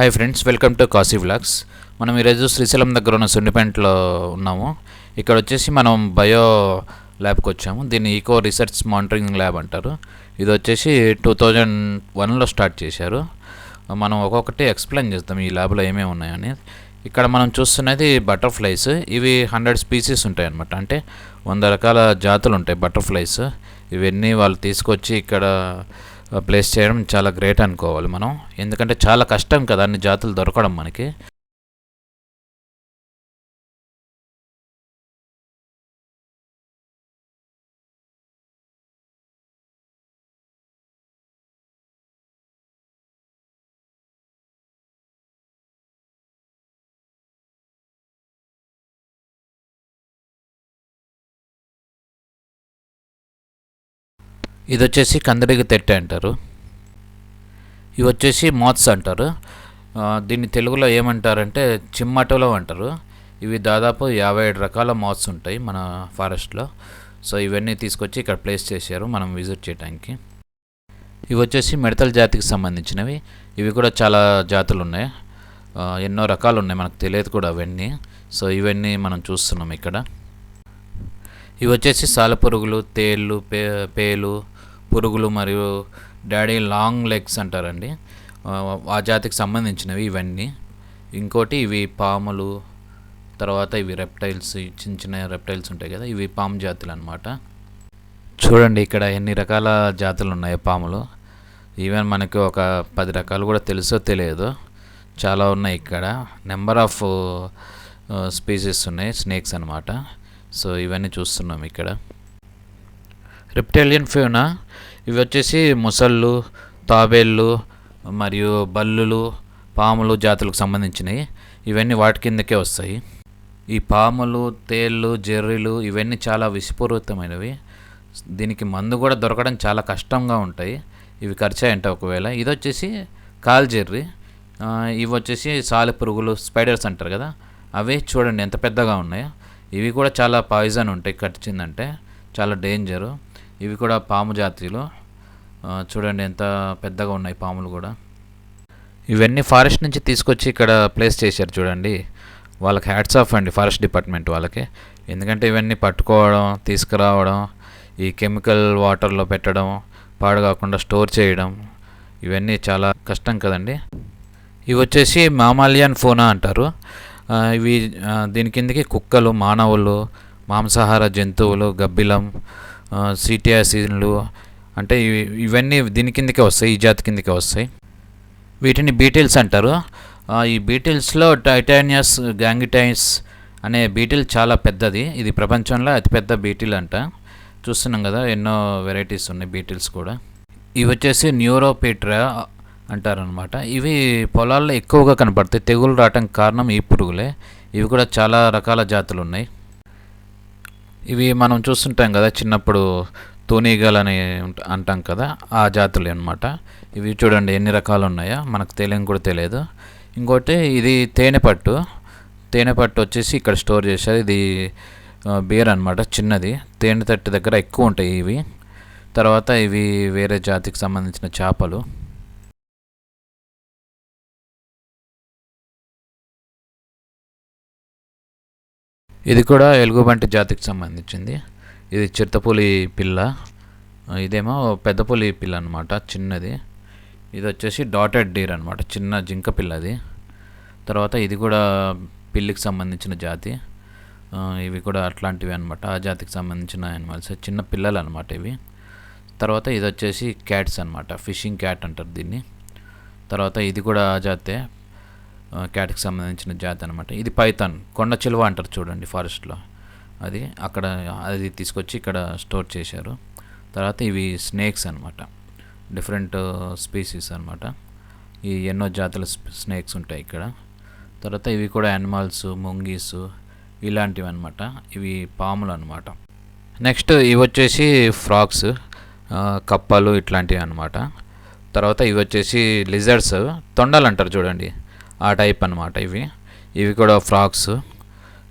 Hi friends welcome to Kashi vlogs మనం ఈరోజు శ్రీశైలం దగ్గర ఉన్న సుండిపెంట్లో ఉన్నాము. ఇక్కడ వచ్చేసి మనం బయో ల్యాబ్కి వచ్చాము. దీన్ని ఈకో రీసెర్చ్ మానిటరింగ్ ల్యాబ్ అంటారు. ఇది వచ్చేసి టూ థౌజండ్ వన్లో స్టార్ట్ చేశారు. మనం ఒక్కొక్కటి ఎక్స్ప్లెయిన్ చేస్తాం ఈ ల్యాబ్లో ఏమేమి ఉన్నాయని. ఇక్కడ మనం చూస్తున్నది బటర్ఫ్లైస్ ఇవి హండ్రెడ్ స్పీసీస్ ఉంటాయి అన్నమాట అంటే వంద రకాల జాతులు ఉంటాయి బటర్ఫ్లైస్ ఇవన్నీ వాళ్ళు తీసుకొచ్చి ఇక్కడ ప్లేస్ చేయడం చాలా గ్రేట్ అనుకోవాలి మనం. ఎందుకంటే చాలా కష్టం కదా అన్ని జాతులు దొరకడం మనకి. ఇది వచ్చేసి కందడిగ తెట్టె అంటారు. ఇవి వచ్చేసి మాత్స్ అంటారు. దీన్ని తెలుగులో ఏమంటారంటే చిమ్మటలో అంటారు. ఇవి దాదాపు యాభై ఏడు రకాల మాత్స్ ఉంటాయి మన ఫారెస్ట్లో. సో ఇవన్నీ తీసుకొచ్చి ఇక్కడ ప్లేస్ చేశారు మనం విజిట్ చేయడానికి ఇవి వచ్చేసి మిడతల జాతికి సంబంధించినవి. ఇవి కూడా చాలా జాతులు ఉన్నాయి ఎన్నో రకాలు ఉన్నాయి మనకు తెలియదు కూడా అవన్నీ. సో ఇవన్నీ మనం చూస్తున్నాం ఇక్కడ. ఇవి వచ్చేసి సాలెపురుగులు తేళ్ళు పే పేలు పురుగులు మరియు డాడీ లాంగ్ లెగ్స్ అంటారండి. ఆ, జాతికి సంబంధించినవి ఇవన్నీ. ఇంకోటి ఇవి పాములు తర్వాత ఇవి రెప్టైల్స్ చిన్న చిన్న రెప్టైల్స్ ఉంటాయి కదా ఇవి పాము జాతులు అనమాట చూడండి ఇక్కడ ఎన్ని రకాల జాతులు ఉన్నాయో పాములు. ఈవెన్ మనకి ఒక పది రకాలు కూడా తెలుసో తెలియదు. చాలా ఉన్నాయి ఇక్కడ. నెంబర్ ఆఫ్ స్పీసీస్ ఉన్నాయి స్నేక్స్ అనమాట సో ఇవన్నీ చూస్తున్నాం ఇక్కడ. రెప్టేలియన్ ఫ్యూనా ఇవి వచ్చేసి ముసళ్ళు తాబేళ్ళు మరియు బల్లులు పాములు జాతులకు సంబంధించినవి. ఇవన్నీ వాటి కిందకే వస్తాయి. ఈ పాములు తేళ్ళు జెర్రీలు ఇవన్నీ చాలా విషపూరితమైనవి. దీనికి మందు కూడా దొరకడం చాలా కష్టంగా ఉంటాయి. ఇవి ఖర్చాయంట ఒకవేళ. ఇది వచ్చేసి కాల్జెర్రీ ఇవి వచ్చేసి సాలి పురుగులు స్పైడర్స్ అంటారు కదా. అవి చూడండి ఎంత పెద్దగా ఉన్నాయో. ఇవి కూడా చాలా పాయిజన్ ఉంటాయి కరిచిందంటే చాలా డేంజరు. ఇవి కూడా పాము జాతీయులు చూడండి ఎంత పెద్దగా ఉన్నాయి పాములు కూడా. ఇవన్నీ ఫారెస్ట్ నుంచి తీసుకొచ్చి ఇక్కడ ప్లేస్ చేశారు చూడండి. వాళ్ళకి హ్యాట్స్ ఆఫ్ అండి ఫారెస్ట్ డిపార్ట్మెంట్ వాళ్ళకి. ఎందుకంటే ఇవన్నీ పట్టుకోవడం తీసుకురావడం ఈ కెమికల్ వాటర్లో పెట్టడం పాడు కాకుండా స్టోర్ చేయడం ఇవన్నీ చాలా కష్టం కదండి. ఇవి వచ్చేసి మామాలియన్ ఫోనా అంటారు. ఇవి దీని కిందకి కుక్కలు మానవులు మాంసాహార జంతువులు గబ్బిలం సిటియాసిన్లు అంటే ఇవి ఇవన్నీ దీని కిందకే వస్తాయి ఈ జాతి కిందకే వస్తాయి. వీటిని బీటిల్స్ అంటారు. ఈ బీటిల్స్లో టైటానియస్ గ్యాంగిటైన్స్ అనే బీటిల్ చాలా పెద్దది. ఇది ప్రపంచంలో అతిపెద్ద బీటిల్ అంట. చూస్తున్నాం కదా ఎన్నో వెరైటీస్ ఉన్నాయి బీటిల్స్ కూడా. ఇవి వచ్చేసి న్యూరోపీట్రా అంటారనమాట ఇవి పొలాల్లో ఎక్కువగా కనపడతాయి. తెగులు రావటం కారణం ఈ పురుగులే. ఇవి కూడా చాలా రకాల జాతులు ఉన్నాయి. ఇవి మనం చూస్తుంటాం కదా చిన్నప్పుడు తూనీగలు అని అంటాం కదా ఆ జాతులు అన్నమాట. ఇవి చూడండి ఎన్ని రకాలు ఉన్నాయో మనకు తెలియని కూడా తెలియదు. ఇంకోటి ఇది తేనె పట్టు తేనె పట్టు వచ్చేసి ఇక్కడ స్టోర్ చేశారు. ఇది బీర్ అనమాట చిన్నది. తేనె తట్టు దగ్గర ఎక్కువ ఉంటాయి ఇవి. తర్వాత ఇవి వేరే జాతికి సంబంధించిన చేపలు. ఇది కూడా ఎలుగుబంటి జాతికి సంబంధించింది. ఇది చిరుతపులి పిల్ల. ఇదేమో పెద్దపులి పిల్ల అనమాట చిన్నది. ఇది వచ్చేసి డాటెడ్ డీర్ అనమాట చిన్న జింక పిల్లది తర్వాత ఇది కూడా పిల్లికి సంబంధించిన జాతి. ఇవి కూడా అట్లాంటివి అనమాట ఆ జాతికి సంబంధించిన యానిమల్స్ చిన్న పిల్లలు అనమాట ఇవి. తర్వాత ఇది వచ్చేసి క్యాట్స్ అనమాట ఫిషింగ్ క్యాట్ అంటారు దీన్ని. తర్వాత ఇది కూడా ఆ జాతే. క్యాట్కి సంబంధించిన జాతి అనమాట ఇది పైథాన్ కొండ చిలువ అంటారు చూడండి ఫారెస్ట్లో. అది అక్కడ అది తీసుకొచ్చి ఇక్కడ స్టోర్ చేశారు. తర్వాత ఇవి స్నేక్స్ అనమాట డిఫరెంట్ స్పీసీస్ అనమాట ఈ ఎన్నో జాతుల స్నేక్స్ ఉంటాయి ఇక్కడ. తర్వాత ఇవి కూడా యానిమల్స్ ముంగీస్ ఇలాంటివి అనమాట ఇవి పాములు అనమాట నెక్స్ట్ ఇవి వచ్చేసి ఫ్రాక్స్ కప్పలు ఇట్లాంటివి అనమాట తర్వాత ఇవి వచ్చేసి లిజర్డ్స్ తొండలు అంటారు చూడండి. ఆ టైప్ అనమాట ఇవి. ఇవి కూడా ఫ్రాక్స్.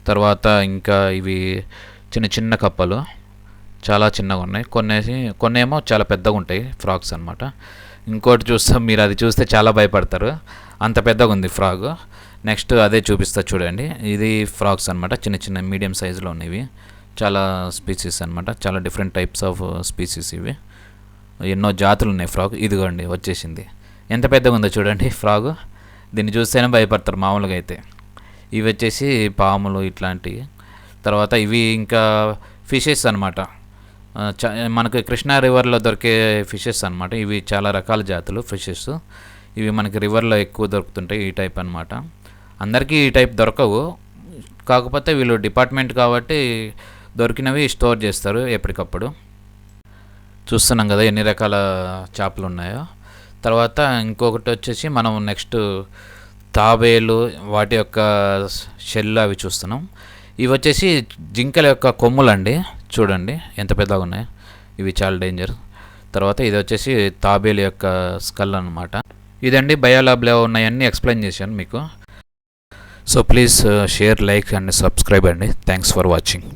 తర్వాత ఇంకా ఇవి చిన్న చిన్న కప్పలు. చాలా చిన్నగా ఉన్నాయి. కొన్ని కొన్నేమో చాలా పెద్దగా ఉంటాయి ఫ్రాక్స్ అనమాట ఇంకోటి చూస్తే మీరు అది చూస్తే చాలా భయపడతారు. అంత పెద్దగా ఉంది ఫ్రాగ్ నెక్స్ట్ అదే చూపిస్తా చూడండి. ఇది ఫ్రాక్స్ అనమాట చిన్న చిన్న మీడియం సైజులో ఉన్నవి. చాలా స్పీసీస్ అనమాట చాలా డిఫరెంట్ టైప్స్ ఆఫ్ స్పీసీస్ ఇవి. ఎన్నో జాతులు ఉన్నాయి ఫ్రాగ్ ఇదిగోండి వచ్చేసింది. ఎంత పెద్దగా ఉందో చూడండి ఫ్రాగ్ దీన్ని చూస్తేనే భయపడతారు మామూలుగా అయితే. ఇవి వచ్చేసి పాములు ఇట్లాంటివి. తర్వాత ఇవి ఇంకా ఫిషెస్ అనమాట మనకి కృష్ణా రివర్లో దొరికే ఫిషెస్ అనమాట ఇవి చాలా రకాల జాతులు ఫిషెస్. ఇవి మనకి రివర్లో ఎక్కువ దొరుకుతుంటాయి ఈ టైప్ అనమాట అందరికీ ఈ టైప్ దొరకవు. కాకపోతే వీళ్ళు డిపార్ట్మెంట్ కాబట్టి దొరికినవి స్టోర్ చేస్తారు ఎప్పటికప్పుడు. చూస్తున్నాం కదా ఎన్ని రకాల చేపలు ఉన్నాయో. తర్వాత ఇంకొకటి వచ్చేసి మనం నెక్స్ట్ తాబేలు వాటి యొక్క షెల్ అవి చూస్తున్నాం. ఇవి వచ్చేసి జింకల యొక్క కొమ్ములు అండి చూడండి ఎంత పెద్దగా ఉన్నాయి. ఇవి చాలా డేంజర్. తర్వాత ఇది వచ్చేసి తాబేలు యొక్క స్కల్ అనమాట ఇదండి బయోలాబ్లో ఉన్నాయన్నీ ఎక్స్ప్లెయిన్ చేశాను మీకు. So please share like and subscribe అండి. Thanks for watching.